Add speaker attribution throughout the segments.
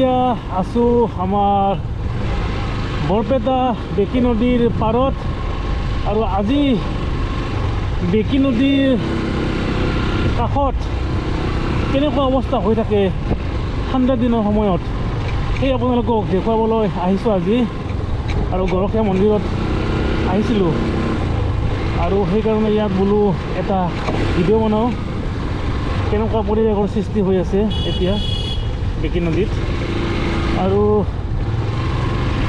Speaker 1: এতিয়া আছোঁ আমাৰ বৰপেটা বেকী নদীৰ পাৰত আৰু আজি বেকী নদীৰ কাষত কেনেকুৱা অৱস্থা হৈ থাকে ঠাণ্ডা দিনৰ সময়ত সেই আপোনালোকক দেখুৱাবলৈ আহিছোঁ আজি আৰু গৰখীয়া মন্দিৰত আহিছিলোঁ। আৰু সেইকাৰণে ইয়াত বোলো এটা ভিডিঅ' বনাওঁ। কেনেকুৱা পৰিৱেশৰ সৃষ্টি হৈ আছে এতিয়া বেকী নদীত। আৰু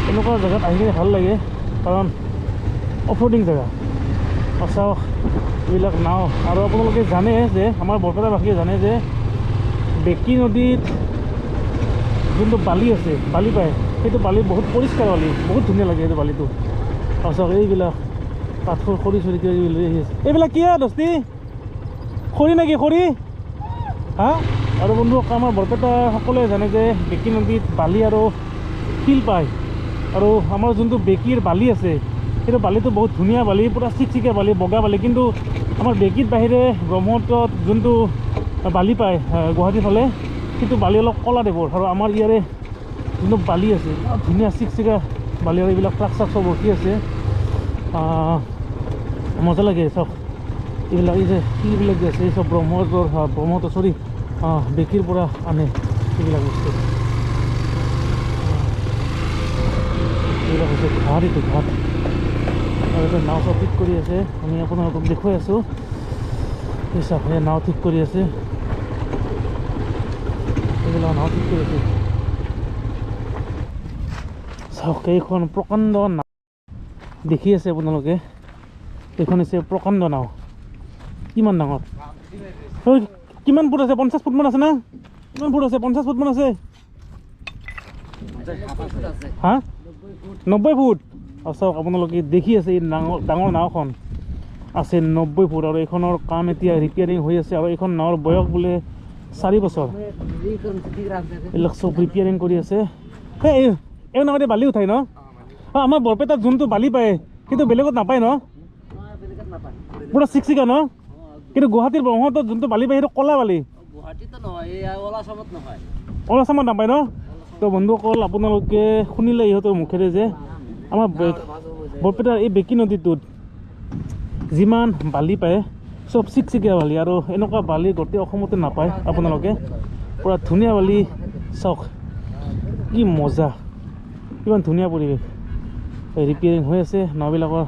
Speaker 1: এনেকুৱা জেগাত আহি কিনে ভাল লাগে কাৰণ অফৰোডিং জেগা। চাওক এইবিলাক নাও। আৰু আপোনালোকে জানে যে আমাৰ বৰপেটাবাসীয়ে জানে যে বেকী নদীত যোনটো বালি আছে বালি পায় সেইটো বালি বহুত পৰিষ্কাৰ বালি বহুত ধুনীয়া লাগে সেইটো বালিটো। চাওক এইবিলাক পাথৰ খৰি চৰি কিবা কিবি লৈ আহি আছে। এইবিলাক কি হয় দস্তি? খৰি নেকি খৰি? হা? আৰু বন্ধু আমাৰ বৰপেটা সকলোৱে জানে যে বেকী নদীত বালি আৰু শিল পায়। আৰু আমাৰ যোনটো বেকীৰ বালি আছে সেইটো বালিটো বহুত ধুনীয়া বালি পূৰা চিকচিকীয়া বালি বগা বালি। কিন্তু আমাৰ বেকীত বাহিৰে ব্ৰহ্মপুত্ৰত যোনটো বালি পায় গুৱাহাটীৰ ফালে সেইটো বালি অলপ ক'লা টাইপৰ। আৰু আমাৰ ইয়াৰে যোনটো বালি আছে ধুনীয়া চিকচিকা বালি আৰু এইবিলাক ট্ৰাক চাক চব ৰখি আছে। মজা লাগে চব এইবিলাক এই যে শিলবিলাক যে আছে এই চব ব্ৰহ্মপুত্ৰৰ ব্ৰহ্মপুত্ৰ চৰি বেকীৰ পৰা আনে এইবিলাক বস্তু এইবিলাক হৈছে ঘাট এইটো ঘাট। আৰু এটা নাও চব ঠিক কৰি আছে। আমি আপোনালোকক দেখুৱাই আছোঁ। চাওক এই নাও ঠিক কৰি আছে। এইবিলাক নাও ঠিক কৰি আছে। চাওক এইখন প্ৰকাণ্ড নাও। দেখি আছে আপোনালোকে। এইখন হৈছে প্ৰকাণ্ড নাও। কিমান ডাঙৰ? কিমান ফুট আছে? পঞ্চাছ ফুটমান আছে না? কিমান ফুট আছে? পঞ্চাছ ফুটমান আছে। হা? নব্বৈ ফুট। আৰু চাওক আপোনালোকে দেখি আছে এই ডাঙৰ ডাঙৰ নাওখন। আছে নব্বৈ ফুট আৰু এইখনৰ কাম এতিয়া ৰিপেয়াৰিং হৈ আছে আৰু এইখন নাৱৰ বয়স বোলে চাৰি বছৰ। এইবিলাক চব ৰিপেয়াৰিং কৰি আছে। এই এই নাৱতে বালি উঠাই ন? আমাৰ বৰপেটাত যোনটো বালি পায় সেইটো বেলেগত নাপায় ন? পূৰা চিকচিকা ন? কিন্তু গুৱাহাটীৰ ব্ৰহ্মপুত্ৰত যোনটো বালি পায় সেইটো ক'লা বালি?
Speaker 2: নহয় অলাচামত
Speaker 1: নাপায় ন? তো বন্ধুসকল আপোনালোকে শুনিলে ইহঁতৰ মুখেৰে যে আমাৰ বৰপেটাৰ এই বেকী নদীটোত যিমান বালি পায় চব চিকচিকীয়া বালি আৰু এনেকুৱা বালি গোটেই অসমতে নাপায় আপোনালোকে। পূৰা ধুনীয়া বালি চাওক কি মজা কিমান ধুনীয়া পৰিৱেশ। ৰিপেয়াৰিং হৈ আছে নাওবিলাকৰ।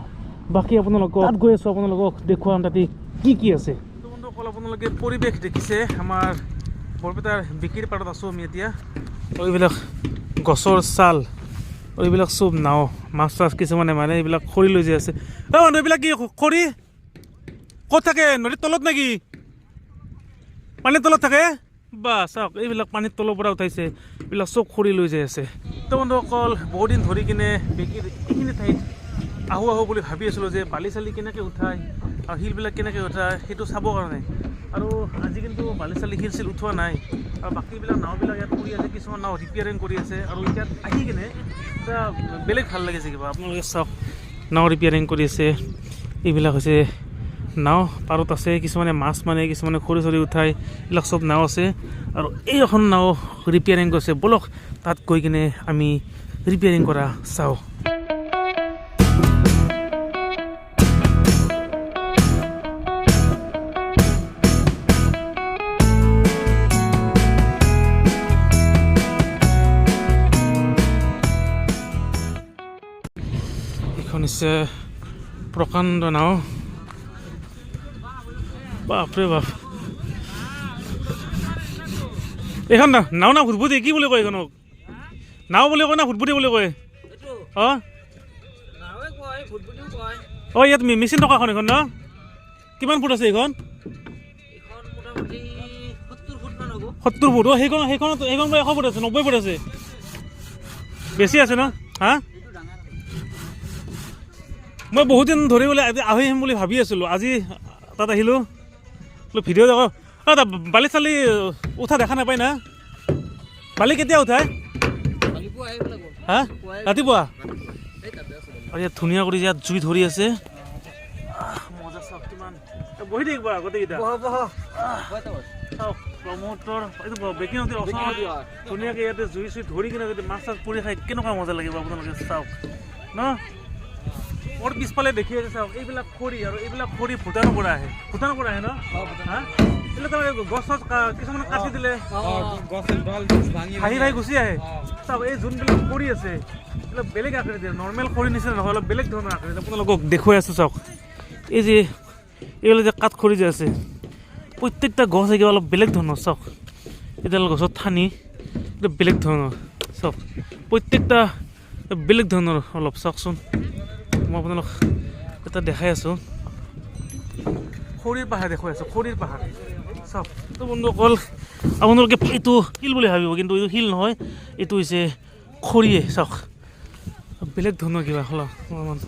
Speaker 1: বাকী আপোনালোকক তাত গৈ আছোঁ আপোনালোকক দেখুৱাম তাতে কি কি আছে? বন্ধুসকল আপোনালোকে পৰিৱেশ দেখিছে। আমাৰ বৰপেটাৰ বিকিৰ পাৰত আছোঁ আমি এতিয়া। এইবিলাক গছৰ ছাল এইবিলাক চব নাও, মাছ চাছ কিছুমানে মানে এইবিলাক খৰি লৈ যে আছে। অ মানুহ, এইবিলাক কি খৰি? ক'ত থাকে? নদীৰ তলত নেকি? পানীৰ তলত থাকে? বা চাওক, এইবিলাক পানীৰ তলৰ পৰা উঠাইছে। এইবিলাক চব খৰি লৈ যাই আছে। তো বন্ধুসকল বহুত দিন ধৰি কিনে বেকীৰ এইখিনি ঠাইত আহোঁ আহোঁ বুলি ভাবি আছিলোঁ যে বালি চালি কেনেকৈ উঠায় আৰু শিলবিলাক কেনেকৈ উঠায় সেইটো চাবৰ কাৰণে। আৰু আজি কিন্তু বালি চালি শিল চিল উঠোৱা নাই। আৰু বাকীবিলাক নাওবিলাক ইয়াত কৰি আছে, কিছুমান নাও ৰিপেয়াৰিং কৰি আছে। আৰু ইয়াত আহি কিনে এটা বেলেগ ভালো লাগিছে কিবা। আপোনালোকে চাওক, নাও ৰিপেয়াৰিং কৰি আছে। এইবিলাক হৈছে নাও পাৰত আছে, কিছুমানে মাছ মানে কিছুমানে খৰি চৰি উঠাই, এইবিলাক চব নাও আছে। আৰু এই এখন নাও ৰিপেয়াৰিং কৰিছে। ব'লক, তাত গৈ কিনে আমি ৰিপেয়াৰিং কৰা চাওঁ। এইখন হৈছে প্ৰকাণ্ড নাও। বাপৰে বাপ। এইখন না- নাও না ফুটফুটি কি বুলি কয় এইখনক? নাও বুলি কয় না ফুটফুটি বুলি কয়? অঁ? ইয়াত মেচিন টকাখন এইখন ন? কিমান ফুট আছে এইখন?
Speaker 2: এইখন সত্তৰ ফুট।
Speaker 1: অঁ, সেইখন সেইখনত সেইখন বোলে এশ ফুট আছে, নব্বৈ ফুট আছে। বেছি আছে ন? হা? মই বহুত দিন ধৰি বোলে আহি আহিম বুলি ভাবি আছিলোঁ। আজি তাত আহিলোঁ। বোলো ভিডিঅ' তাত বালি চালি উঠা দেখা নাপায় না? বালি কেতিয়া উঠায় হা? ৰাতিপুৱা? ইয়াত ধুনীয়া কৰি ইয়াত জুই ধৰি আছে। বহি থাকিবা গোটেইকেইটা ব্ৰহ্মপুত্ৰৰ এইটো বেকি নদীৰ ধুনীয়াকৈ ইয়াতে জুই চুই ধৰি কিনে যদি মাছ চাছ পৰি খাই কেনেকুৱা মজা লাগিব আপোনালোকে চাওক। ন? মোৰ পিছফালে দেখি আছে চাওক এইবিলাক খৰি আৰু এইবিলাক খৰি ভূটানৰ পৰা আহে। ভূটানৰ পৰা আহে ন? হা? এইবিলাক তাৰমানে গছ চছ কা- কিছুমানে কাটি দিলে। ভাহি ভাহি গুচি আহে। চাওক এই যোনবিলাক খৰি আছে এইবিলাক বেলেগ আকৃতিৰ নৰ্মেল খৰি নিচিনা নহয় অলপ বেলেগ ধৰণৰ আকৃতি আপোনালোকক দেখুৱাই আছোঁ চাওক। এই যে এইবিলাক যে কাঠ খৰি যে আছে প্ৰত্যেকটা গছ একেবাৰে অলপ বেলেগ ধৰণৰ চাওক। এডাল গছত ঠানি বেলেগ ধৰণৰ চাওক। প্ৰত্যেকটা বেলেগ ধৰণৰ অলপ চাওকচোন। মই আপোনালোক এটা দেখাই আছোঁ। খৰিৰ পাহাৰ দেখুৱাই আছোঁ খৰিৰ পাহাৰ। চাওক তো বন্ধুসকল আপোনালোকে এইটো শিল বুলি ভাবিব কিন্তু এইটো শিল নহয় এইটো হৈছে খৰিয়ে চাওক। বেলেগ ধৰণৰ কিবা অলপ অলপমান।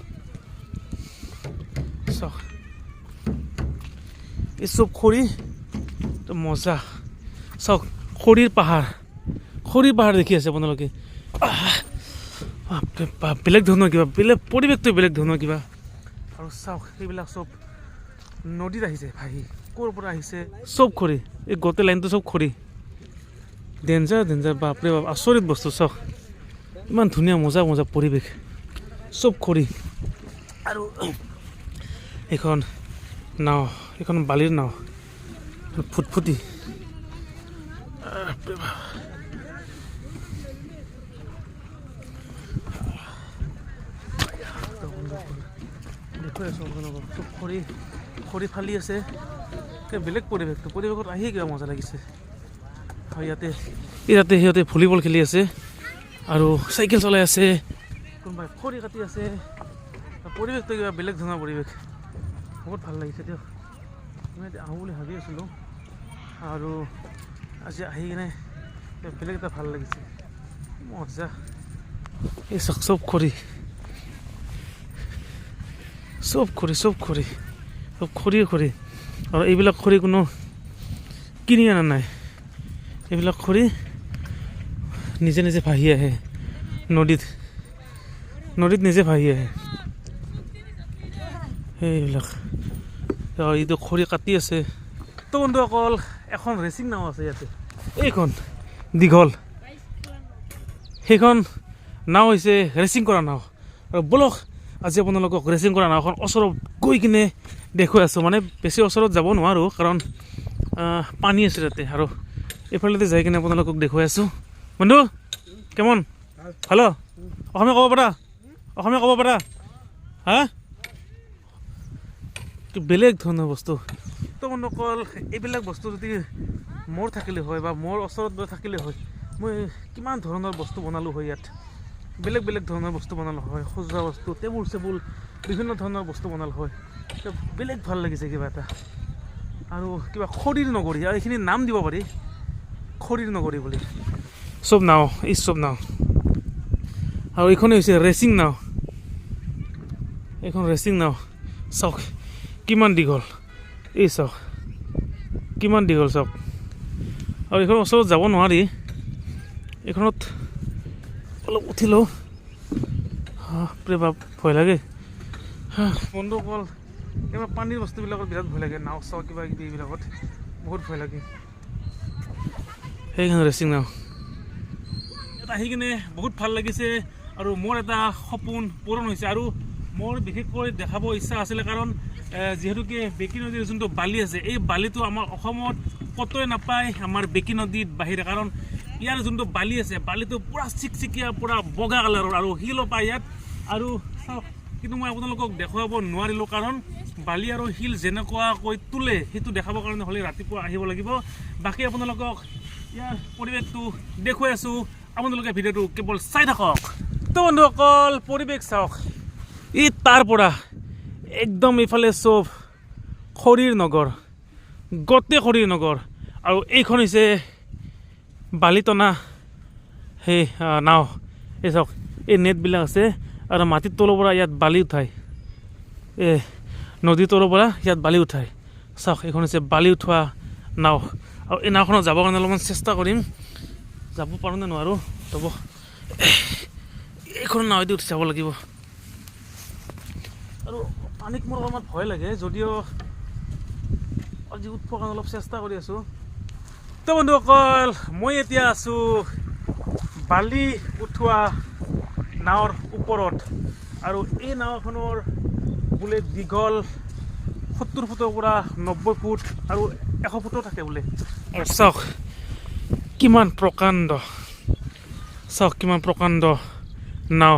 Speaker 1: চাওক। এই চব খৰি তো মজা। চাওক খৰিৰ পাহাৰ। খৰিৰ পাহাৰ দেখি আছে আপোনালোকে। বেলেগ ধৰণৰ কিবা বেলেগ পৰিৱেশটো বেলেগ ধৰণৰ কিবা। আৰু চাওক সেইবিলাক চব নদীত আহিছে ভাহি। ক'ৰ পৰা আহিছে? চব খৰি এই গোটেই লাইনটো চব খৰি। ডেঞ্জাৰ ডেঞ্জাৰ বাপৰে বাপ আচৰিত বস্তু চাওক। ইমান ধুনীয়া মজা মজা পৰিৱেশ। চব খৰি। আৰু এইখন নাও এইখন বালিৰ নাও। ফুটফুটি। দেখুৱাই আছোঁ আপোনালোকক চব খৰি খৰি ফালি আছে। বেলেগ পৰিৱেশটো, পৰিৱেশত আহি কিবা মজা লাগিছে। আৰু ইয়াতে ইয়াতে সিহঁতে ভলীবল খেলি আছে আৰু চাইকেল চলাই আছে, কোনোবাই খৰি কাটি আছে। পৰিৱেশটো কিবা বেলেগ ধৰণৰ পৰিৱেশ। বহুত ভালো লাগিছে দিয়ক। মই এতিয়া আহোঁ বুলি ভাবি আছিলোঁ। আৰু আজি আহি কিনে বেলেগ এটা ভালো লাগিছে। মজা। এই চব চব খৰি। চব খৰি চব খৰি। চব খৰিয়ে খৰি। আৰু এইবিলাক খৰি কোনো কিনি অনা নাই। এইবিলাক খৰি নিজে নিজে ভাহি আহে। নদীত নদীত নিজে ভাহি আহে। সেইবিলাক। এইটো খৰি কাটি আছে। তো বন্ধুসকল এখন ৰেচিং নাও আছে ইয়াতে। এইখন দীঘল। সেইখন নাও হৈছে ৰেচিং কৰা নাও। আৰু বলক আজি আপোনালোকক ৰেচিং কৰা নাওখন ওচৰত গৈ কিনে দেখুৱাই আছোঁ। মানে বেছি ওচৰত যাব নোৱাৰোঁ, কাৰণ পানী আছে তাতে। আৰু এইফালেদি যাই কিনে আপোনালোকক দেখুৱাই আছোঁ। বন্ধু, কেমন? হেল্ল' অসমীয়া ক'ব পাৰা? অসমীয়া ক'ব পাৰা? হা? বেলেগ ধৰণৰ বস্তু। তো বন্ধুসকল এইবিলাক বস্তু যদি মোৰ থাকিলে হয় বা মোৰ ওচৰত থাকিলে হয়, মই কিমান ধৰণৰ বস্তু বনালোঁ হয় ইয়াত? বেলেগ বেলেগ ধৰণৰ বস্তু বনালোঁ হয় সজোৱা বস্তু টেবুল চেবুল বিভিন্ন ধৰণৰ বস্তু বনালোঁ হয়। বেলেগ ভাল লাগিছে কিবা এটা। আৰু কিবা খৰিৰ নগৰী আৰু এইখিনি নাম দিব পাৰি। খৰিৰ নগৰী বুলি। চব নাও এই চব নাও। আৰু এইখনেই হৈছে ৰেচিং নাও। এইখন ৰেচিং নাও। চাওক কিমান দীঘল। এই চাওক কিমান দীঘল চাওক। আৰু এইখন ওচৰত যাব নোৱাৰি। এইখনত অলপ উঠি লওঁ বাপ, ভয় লাগে? বন্ধুসকল কিবা পানীৰ বস্তুবিলাকত বিৰাট ভয় লাগে, নাও চাও কিবা কিবি এইবিলাকত। বহুত ভয় লাগে। সেইখন ৰেচিং নাও। ইয়াত আহি কিনে বহুত ভালো লাগিছে আৰু মোৰ এটা সপোন পূৰণ হৈছে আৰু মোৰ বিশেষকৈ দেখাব ইচ্ছা আছিলে কাৰণ যিহেতুকে বেকী নদীৰ যোনটো বালি আছে, এই বালিটো আমাৰ অসমত ক'তোৱে নাপায় আমাৰ বেকী নদীত বাহিৰে। কাৰণ ইয়াৰ যোনটো বালি আছে বালিটো পূৰা চিকচিকীয়া পূৰা বগা কালাৰৰ আৰু শিলো পায় ইয়াত আৰু কিন্তু মই আপোনালোকক দেখুৱাব নোৱাৰিলোঁ কাৰণ বালি আৰু শিল যেনেকুৱাকৈ তোলে সেইটো দেখাবৰ কাৰণে হ'লে ৰাতিপুৱা আহিব লাগিব। বাকী আপোনালোকক ইয়াৰ পৰিৱেশটো দেখুৱাই আছোঁ। আপোনালোকে ভিডিঅ'টো কেৱল চাই থাকক। তো বন্ধুসকল পৰিৱেশ চাওক। ই তাৰ পৰা একদম ইফালে চব খৰিৰ নগৰ গোটেই খৰিৰ নগৰ আৰু এইখন হৈছে বালিটনা সেই নাও এই চাওক এই নেটবিলাক আছে আৰু মাটিৰ তলৰ পৰা ইয়াত বালি উঠায়। এই নদীৰ তলৰ পৰা ইয়াত বালি উঠায়। চাওক এইখন হৈছে বালি উঠোৱা নাও। আৰু এই নাওখনত যাবৰ কাৰণে অলপমান চেষ্টা কৰিম। যাব পাৰোঁ নে নোৱাৰোঁ? হ'ব। এইখন নাৱেদি উঠি যাব লাগিব। আৰু পানীত মোৰ অলপমান ভয় লাগে যদিও আজি উঠিবৰ কাৰণে অলপ চেষ্টা কৰি আছোঁ। তো বন্ধুসকল মই এতিয়া আছোঁ বালি উঠোৱা নাৱৰ ওপৰত। আৰু এই নাওখনৰ বোলে দীঘল সত্তৰ ফুটৰ পৰা নব্বৈ ফুট আৰু এশ ফুটো থাকে বোলে। আৰু চাওক কিমান প্ৰকাণ্ড চাওক কিমান প্ৰকাণ্ড নাও।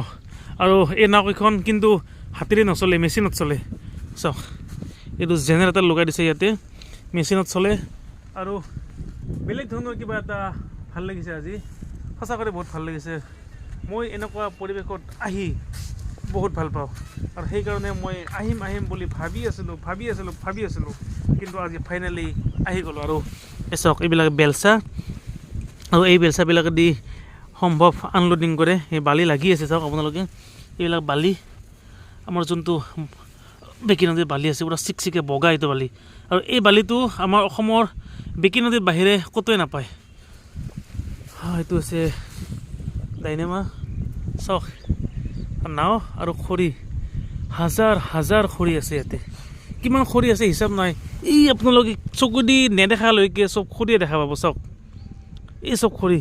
Speaker 1: আৰু এই নাওকেইখন কিন্তু হাতেৰে নচলে মেচিনত চলে। চাওক এইটো জেনেৰেটাৰ লগাই দিছে ইয়াতে মেচিনত চলে। আৰু বেলেগ ধৰণৰ কিবা এটা ভাল লাগিছে আজি। সঁচাকৈ বহুত ভাল লাগিছে। মই এনেকুৱা পৰিৱেশত আহি বহুত ভাল পাওঁ। আৰু সেইকাৰণে মই আহিম আহিম বুলি ভাবি আছিলোঁ ভাবি আছিলোঁ ভাবি আছিলোঁ। কিন্তু আজি ফাইনেলি আহি গ'লোঁ আৰু। চাওক এইবিলাক বেলচা আৰু এই বেলচাবিলাকেদি সম্ভৱ আনলোডিং কৰে। এই বালি লাগি আছে চাওক আপোনালোকে। এইবিলাক বালি আমাৰ যোনটো বেকী বালি আছে পূৰা চিকচিকে বগা এইটো বালি। আৰু এই বালিটো আমাৰ অসমৰ বেকী নদীৰ বাহিৰে ক'তোৱে নাপায়। এইটো আছে ডাইনেমা। চাওক নাও আৰু খৰি। হাজাৰ হাজাৰ খৰি আছে ইয়াতে। কিমান খৰি আছে হিচাপ নাই। এই আপোনালোকে চকু দি নেদেখালৈকে চব খৰিয়ে দেখা পাব চাওক। এই চব খৰি।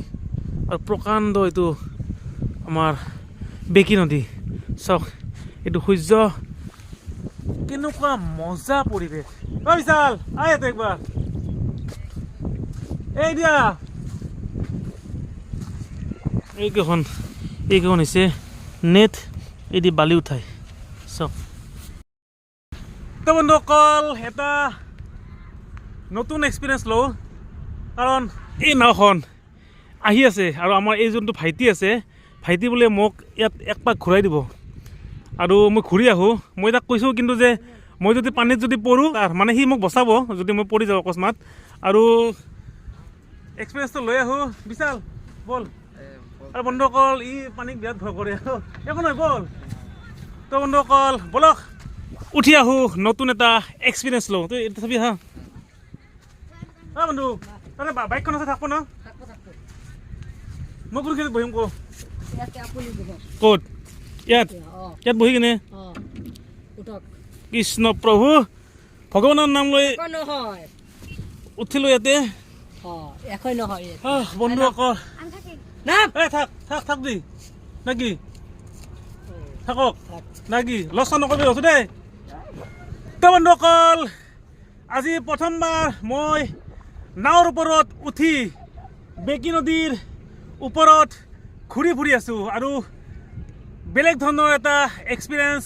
Speaker 1: আৰু প্ৰকাণ্ড এইটো আমাৰ বেকী নদী চাওক এইটো সূৰ্য। কেনেকুৱা মজা পৰিৱেশ। বিশাল আহ ইয়াতে একবাৰ। এই দিয়া। এইকেইখন এইকেইখন হৈছে নেট এদি বালি উঠাই। চাওক। তো বন্ধুসকল এটা নতুন এক্সপিৰিয়েঞ্চ লওঁ। কাৰণ এই নাওখন আহি আছে আৰু আমাৰ এই যোনটো ভাইটি আছে, ভাইটি বোলে মোক ইয়াত এক পাক ঘূৰাই দিব। আৰু মই ঘূৰি আহোঁ। মই তাক কৈছোঁ কিন্তু যে, মই যদি পানীত যদি পৰোঁ, তাৰ মানে সি মোক বচাব, যদি মই পৰি যাওঁ অকস্মাত। আৰু এক্সপিৰিয়েঞ্চটো লৈ আহোঁ। বিশাল ব'ল। আৰু বন্ধুসকল ই পানীক বিৰাট ভয় কৰে একো নহয় ব'ল। তো বন্ধুসকল ব'লক। উঠি আহোঁ নতুন এটা এক্সপিৰিয়েঞ্চ লওঁ। তই এইটো চাবি হা। হা বন্ধু তাতে বাইকখন আছে থাকব ন? মই কোনখিনিত বহিম ক ক'ত? ইয়াত? ইয়াত বহি কিনে?
Speaker 3: অঁ।
Speaker 1: কৃষ্ণ প্ৰভু ভগৱানৰ নাম লৈ উঠিলোঁ ইয়াতে।
Speaker 3: অঁ একো নহয়।
Speaker 1: আহ, বন্ধুসকল
Speaker 3: না
Speaker 1: থাক। থাক থাক দি। নে কি থাকক। না কি লছ নকৰিবি আছো দেই। তো বন্ধুসকল আজি প্ৰথমবাৰ মই নাৱৰ ওপৰত উঠি বেকী নদীৰ ওপৰত ঘূৰি ফুৰি আছোঁ আৰু বেলেগ ধৰণৰ এটা এক্সপিৰিয়েঞ্চ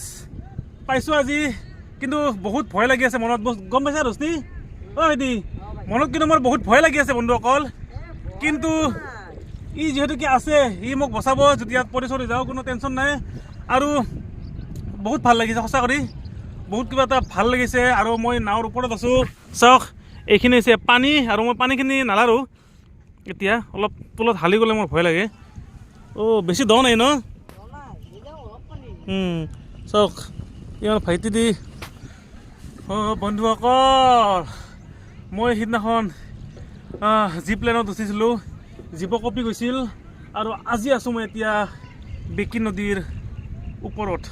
Speaker 1: পাইছোঁ আজি। কিন্তু বহুত ভয় লাগি আছে মনত। গম পাইছা দোস্তি অ' ভাইটি মনত কিন্তু মোৰ বহুত ভয় লাগি আছে বন্ধুসকল কিন্তু ই যিহেতুকে আছে, ই মোক বচাব, যদি ইয়াত পৰি চৰি যাওঁ, কোনো টেনশ্যন নাই। আৰু বহুত ভালো লাগিছে, সঁচা কৰি। বহুত কিবা এটা ভালো লাগিছে, আৰু মই নাৱৰ ওপৰত আছোঁ। চাওক, এইখিনি হৈছে পানী, আৰু মই পানীখিনি নালাৰো। এতিয়া অলপ তলত হালি গ'লে মোৰ ভয় লাগে। অ' বেছি দ নাই ন? চাওক, ইয়াৰ ভাইটি দি। অ' বন্ধুসকল মই সিদিনাখন আহ, জি প্লেনত উঠিছিলোঁ জীৱ কপি গৈছিল আৰু আজি আছোঁ মই এতিয়া বেকী নদীৰ ওপৰত।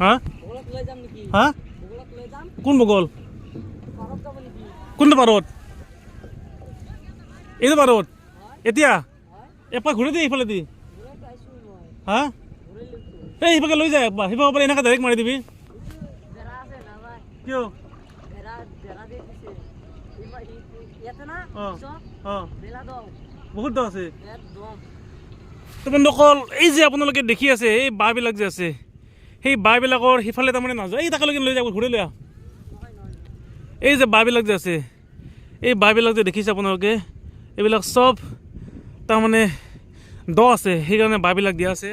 Speaker 1: হা? হা? কোন বগল কোনটো পাৰত? এইটো পাৰত। এতিয়া? এপাক ঘূৰি দিয়ে এইফালে দি
Speaker 3: ঘূৰাই
Speaker 1: হা? এই সিফালে লৈ যায় একবাৰ সিফালৰ পৰা এনেকৈ ডাইৰেক্ট মাৰি দিবি। কিয়
Speaker 3: বেৰা বেৰা দি দিছে ইমা- ই- ইয়াতে না?
Speaker 1: বহুত দ আছে। তো বন্ধুসকল এই যে আপোনালোকে দেখি আছে এই বাঁহবিলাক যে আছে সেই বাঁহবিলাকৰ সিফালে তাৰমানে নাযায়। এই তাকলৈকে লৈ যাব ঘূৰি লৈ এই যে বাঁহবিলাক যে আছে এই বাঁহবিলাক যে দেখিছে আপোনালোকে এইবিলাক চব তাৰমানে দ আছে। সেইকাৰণে বাঁহবিলাক দিয়া আছে।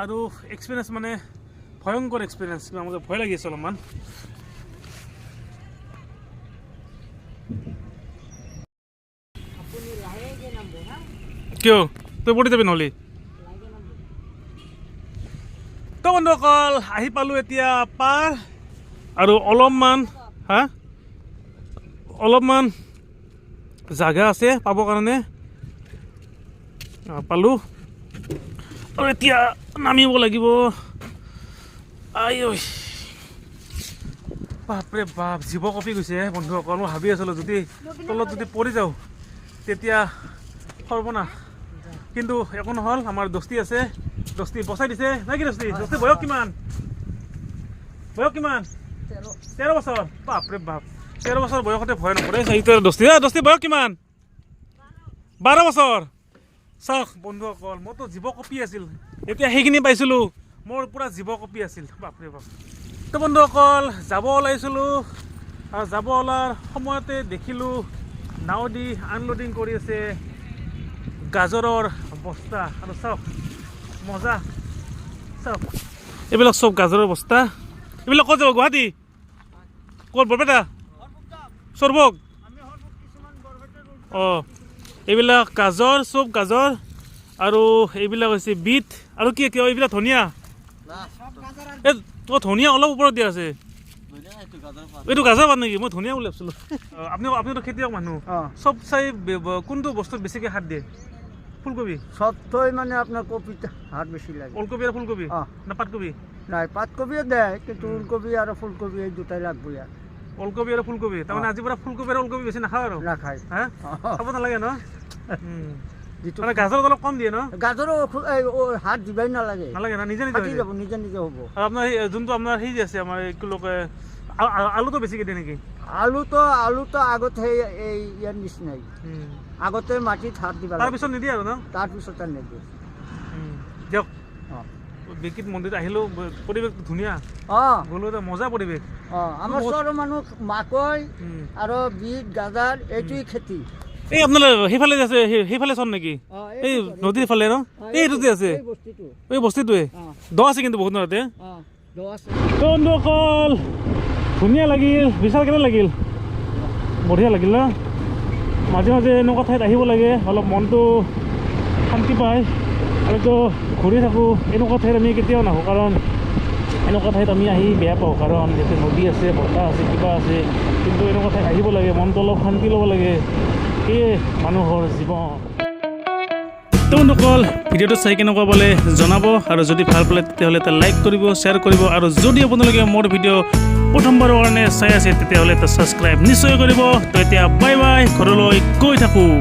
Speaker 1: আৰু এক্সপিৰিয়েঞ্চ মানে ভয়ংকৰ এক্সপিৰিয়েঞ্চ আমাক ভয় লাগি আছে অলপমান
Speaker 3: আপুনি লাহেকৈ নামিব হা
Speaker 1: কিয় তই পৰি যাবি নহ'লে? তো বন্ধুসকল আহি পালোঁ এতিয়া পাৰ। আৰু অলপমান, হা? অলপমান জাগা আছে পাবৰ কাৰণে। পালোঁ। আৰু এতিয়া নামিব লাগিব। আই ঐ বাপৰে বাপ, জীৱ কপি গৈছে বন্ধুসকল মই ভাবি আছিলোঁ যদি তলত যদি পৰি যাওঁ, তেতিয়া সৰ্বনাশ। কিন্তু একো নহ'ল আমাৰ দস্তি আছে। দস্তি বচাই দিছে। নাই কি দস্তি? দস্তি বয়স কিমান? বয়স কিমান? তেৰ। বছৰ। বাপৰে বাপ। তেৰ বছৰ বয়সতে ভয় নকৰে। চাৰিটা দস্তি। এ বয়স কিমান? বাৰ বছৰ। চাওক বন্ধুসকল মোৰতো জীৱ কপি আছিল। এতিয়া সেইখিনি পাইছিলোঁ। মোৰ পূৰা জীৱ কপি আছিল। বাপৰে বাপ। তো বন্ধুসকল যাব ওলাইছিলোঁ। আৰু যাব ওলাৰ সময়তে দেখিলোঁ নাও দি আনলোডিং কৰি আছে। গাজৰৰ বস্তা। আৰু চাওক মজা। চাওক এইবিলাক চব গাজৰৰ বস্তা। এইবিলাক ক'ত যাব গুৱাহাটী? ক'ত বৰপেটা? চৰবক অঁ এইবিলাক গাজৰ চব গাজৰ। আৰু এইবিলাক হৈছে বিট। আৰু কি কি এইবিলাক ধনিয়া? এই তোমাৰ ধনিয়া অলপ ওপৰত দিয়া আছে। এইটো গাজৰ পাত। নেকি? মই ধনিয়া অঁ, আপুনি আপুনিতো খেতিয়ক মানুহ। চব চাই কোনটো বস্তুত বেছিকৈ সাৰ দিয়ে? ফুলকবি
Speaker 4: সবথই মানে আপনার কপিতে হাত বেশি লাগে।
Speaker 1: ওলকবি আৰু ফুলকবি না পাতকবি
Speaker 4: নাই পাতকবিও দেয় কিন্তু ওলকবি আর ফুলকবি এই দুটাই লাগবে আর।
Speaker 1: ওলকবি আৰু ফুলকবি তাৰমানে আজিৰ পৰা ফুলকবি আৰু ওলকবি বেছি নাখাওঁ আৰু।
Speaker 4: না খাই
Speaker 1: হা। খাব নালাগে ন? মানে গাজৰত অলপ কম দিয়ে ন?
Speaker 4: গাজৰো হাত দিবাই নালাগে।
Speaker 1: নালাগে না? নিজে নিজে
Speaker 4: যাব নিজে নিজে হ'ব।
Speaker 1: আৰু আপোনাৰ যোনটো আপোনাৰ সেই আছে আমাৰ লোকে আলুটো বেছিকৈ দিয়ে নেকি?
Speaker 4: আলু তো আলু তো আগত সেই এই ইয়াৰ নিচিনাই। আগতে হাত দিবা লাগে
Speaker 1: তাৰপিছত নিদিয়ে আৰু ন?
Speaker 4: তাৰপিছত নিদিয়ে।
Speaker 1: দিয়ক। বিকিত মন্দিৰত আহিলোঁ পৰিৱেশটো ধুনীয়া।
Speaker 4: অঁ।
Speaker 1: গ'লো এটা মজা পৰিৱেশ।
Speaker 4: অঁ আমাৰ ওচৰৰ মানুহ মাকৈ আৰু বিট গাজাৰ এইটোৱেই খেতি।
Speaker 1: এই আপোনালোক সেইফালে আছে সেই- সেইফালে চন নেকি? এই নদীৰ ফালে ন?
Speaker 4: অঁ,
Speaker 1: এইটো যে আছে।
Speaker 4: এই বস্তুটো।
Speaker 1: এই বস্তুটোৱে। দ আছে কিন্তু বহুত নতে
Speaker 4: অঁ দ আছে।
Speaker 1: তো বন্ধুসকল ধুনীয়া লাগিল বিশাল কেনে লাগিল? বঢ়িয়া লাগিল ন? মাজে মাজে এনেকুৱা ঠাইত আহিব লাগে, অলপ মনটো শান্তি পায় আমিতো ঘূৰি থাকোঁ। এনেকুৱা ঠাইত আমি কেতিয়াও নাহোঁ, কাৰণ এনেকুৱা ঠাইত আমি আহি বেয়া পাওঁ, কাৰণ ইয়াতে নদী আছে, বতাহ আছে, কিবা আছে। কিন্তু এনেকুৱা ঠাইত আহিব লাগে, মনটো অলপ শান্তি ল'ব লাগে। সেয়ে মানুহৰ জীৱন। বন্ধুসকল, ভিডিঅ'টো চাই কেনেকুৱা পালে জনাব আৰু যদি ভালো পালে, তেতিয়াহ'লে এটা লাইক কৰিব শ্বেয়াৰ কৰিব আৰু যদি আপোনালোকে মোৰ ভিডিঅ' প্ৰথমবাৰৰ কাৰণে চাই আছে তেতিয়াহ'লে এটা ছাবস্ক্ৰাইব নিশ্চয় কৰিব। তো এতিয়া বাই বাই ঘৰলৈ গৈ থাকোঁ।